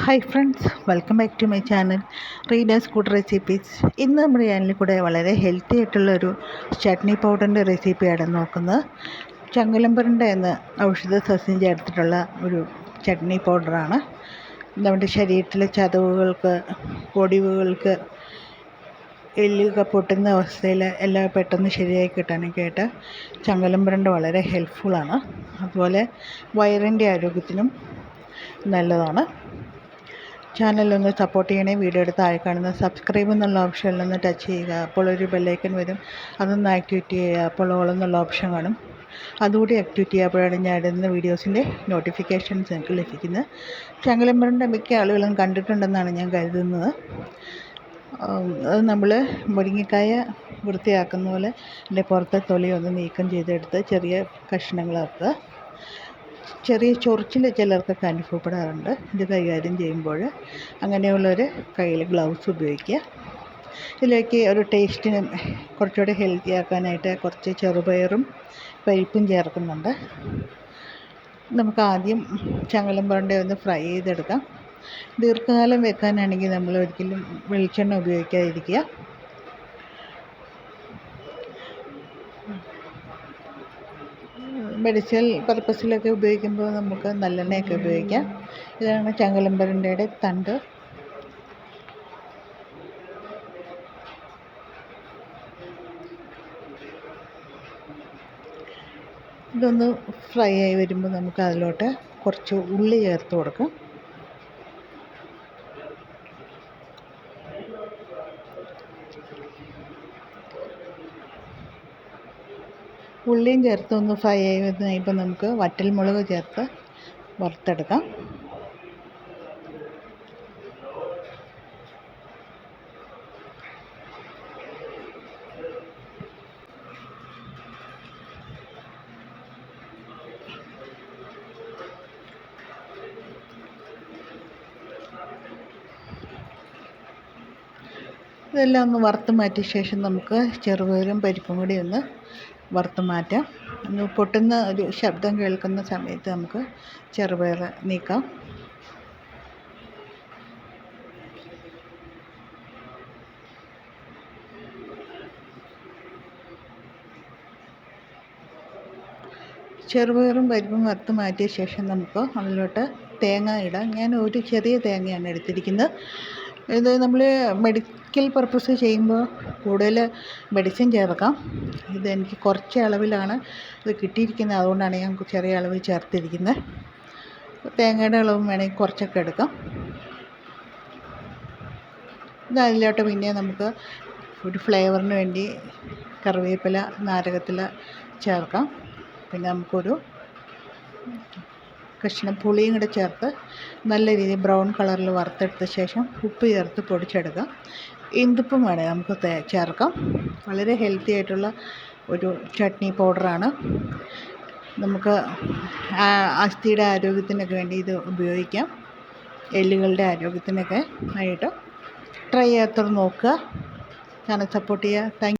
Hi friends welcome back to my channel readers food recipes ഇന്ന് നമ്മുടെ ചാനലിൽ കൂടെ വളരെ ഹെൽത്തി ആയിട്ടുള്ള ആയിട്ടുള്ളൊരു ചട്നി പൗഡറിന്റെ റെസിപ്പിയാണ് നോക്കുന്നത്. ചങ്ങലമ്പറിന്റെ എന്ന ഔഷധ സസ്യം ചേർത്തിട്ടുള്ള ഒരു ചട്നി പൗഡറാണ് നമ്മുടെ ശരീരത്തിലെ ചതവുകൾക്ക് പൊടിവുകൾക്ക് എല്ലുക പൊട്ടുന്ന അവസ്ഥയിൽ എല്ലാം പെട്ടെന്ന് ശരിയായി കിട്ടാനൊക്കെ ആയിട്ട് ചങ്ങലമ്പരണ്ട് വളരെ ഹെൽപ്ഫുള്ളാണ് അതുപോലെ വയറിന്റെ ആരോഗ്യത്തിനും നല്ലതാണ്. ചാനലൊന്ന് സപ്പോർട്ട് ചെയ്യണേ. വീഡിയോ എടുത്ത് താഴെ കാണുന്ന സബ്സ്ക്രൈബ് എന്നുള്ള ഓപ്ഷനിലൊന്ന് ടച്ച് ചെയ്യുക. അപ്പോൾ ഒരു ബെല്ലൈക്കൻ വരും. അതൊന്ന് ആക്ടിവേറ്റ് ചെയ്യുക. അപ്പോൾ ഓൾ എന്നുള്ള ഓപ്ഷൻ കാണും. അതുകൂടി ആക്ടിവേറ്റ് ചെയ്യുമ്പോഴാണ് ഞാൻ ഇടുന്ന വീഡിയോസിന്റെ നോട്ടിഫിക്കേഷൻസ് ഞങ്ങൾക്ക് ലഭിക്കുന്നത്. ചങ്ങലമ്പറിന്റെ മിക്ക ആളുകളും കണ്ടിട്ടുണ്ടെന്നാണ് ഞാൻ കരുതുന്നത്. അത് നമ്മൾ മുരിങ്ങക്കായ വൃത്തിയാക്കുന്ന പോലെ അതിന്റെ പുറത്തെ തൊലി ഒന്ന് നീക്കം ചെയ്തെടുത്ത് ചെറിയ കഷ്ണങ്ങളാക്കുക. ചെറിയ ചൊറിച്ചിൽ ചിലർക്കൊക്കെ അനുഭവപ്പെടാറുണ്ട് ഇത് കൈകാര്യം ചെയ്യുമ്പോൾ അങ്ങനെയുള്ളവർ കയ്യിൽ ഗ്ലൗസ് ഉപയോഗിക്കുക. ഇതിലേക്ക് ഒരു ടേസ്റ്റിന് കുറച്ചുകൂടി ഹെൽത്തി ആക്കാനായിട്ട് കുറച്ച് ചെറുപയറും പരിപ്പും ചേർക്കുന്നുണ്ട്. നമുക്ക് ആദ്യം ചങ്ങലം പുരണ്ട ഒന്ന് ഫ്രൈ ചെയ്തെടുക്കാം. ദീർഘകാലം വെക്കാനാണെങ്കിൽ നമ്മൾ ഒരിക്കലും വെളിച്ചെണ്ണ ഉപയോഗിക്കാതിരിക്കുക. മെഡിസിനൽ പർപ്പസിലൊക്കെ ഉപയോഗിക്കുമ്പോൾ നമുക്ക് നല്ലെണ്ണയൊക്കെ ഉപയോഗിക്കാം. ഇതാണ് ചങ്ങലമ്പരന്റെ തണ്ട്. ഇതൊന്ന് ഫ്രൈ ആയി വരുമ്പോൾ നമുക്ക് അതിലോട്ട് കുറച്ച് ഉള്ളി ചേർത്ത് കൊടുക്കാം. ഉള്ളിയും ചേർത്ത് ഒന്ന് ഫ്രൈ വന്ന് കഴിയുമ്പോൾ നമുക്ക് വറ്റൽമുളക് ചേർത്ത് വറുത്തെടുക്കാം. ഇതെല്ലാം ഒന്ന് വറുത്ത് മാറ്റിയ ശേഷം നമുക്ക് ചെറുപയറും പരിപ്പും കൂടി ഒന്ന് വറുത്ത് മാറ്റാം പൊട്ടുന്ന ഒരു ശബ്ദം കേൾക്കുന്ന സമയത്ത് നമുക്ക് ചെറുപയർ നീക്കാം. ചെറുപയറും പരിപ്പും വറുത്ത് മാറ്റിയ ശേഷം നമുക്ക് അതിലോട്ട് തേങ്ങ ഇടാം. ഞാൻ ഒരു ചെറിയ തേങ്ങയാണ് എടുത്തിരിക്കുന്നത്. ഇത് നമ്മൾ മെഡിക്കൽ പർപ്പസ് ചെയ്യുമ്പോൾ കൂടുതൽ മെഡിസിൻ ചേർക്കാം. ഇത് എനിക്ക് കുറച്ച് അളവിലാണ് ഇത് കിട്ടിയിരിക്കുന്നത്. അതുകൊണ്ടാണ് ഞാൻ ചെറിയ അളവിൽ ചേർത്തിരിക്കുന്നത്. തേങ്ങയുടെ അളവും വേണമെങ്കിൽ കുറച്ചൊക്കെ എടുക്കാം. ഇത് പിന്നെ നമുക്ക് ഒരു ഫ്ലേവറിന് വേണ്ടി കറിവേപ്പില നാരകത്തില ചേർക്കാം. പിന്നെ നമുക്കൊരു കഷ്ണം പുളിയും കൂടെ ചേർത്ത് നല്ല രീതിയിൽ ബ്രൗൺ കളറിൽ വറുത്തെടുത്ത ശേഷം ഉപ്പ് ചേർത്ത് പൊടിച്ചെടുക്കാം. ഇന്തുപ്പും വേണേൽ നമുക്ക് ചേർക്കാം. വളരെ ഹെൽത്തി ആയിട്ടുള്ള ഒരു ചട്നി പൗഡറാണ്. നമുക്ക് അസ്ഥിയുടെ ആരോഗ്യത്തിനൊക്കെ വേണ്ടി ഇത് ഉപയോഗിക്കാം. എല്ലുകളുടെ ആരോഗ്യത്തിനൊക്കെ ആയിട്ട്. ട്രൈ ചെയ്യാത്തത് നോക്കുക. ചാനൽ സപ്പോർട്ട് ചെയ്യുക. താങ്ക്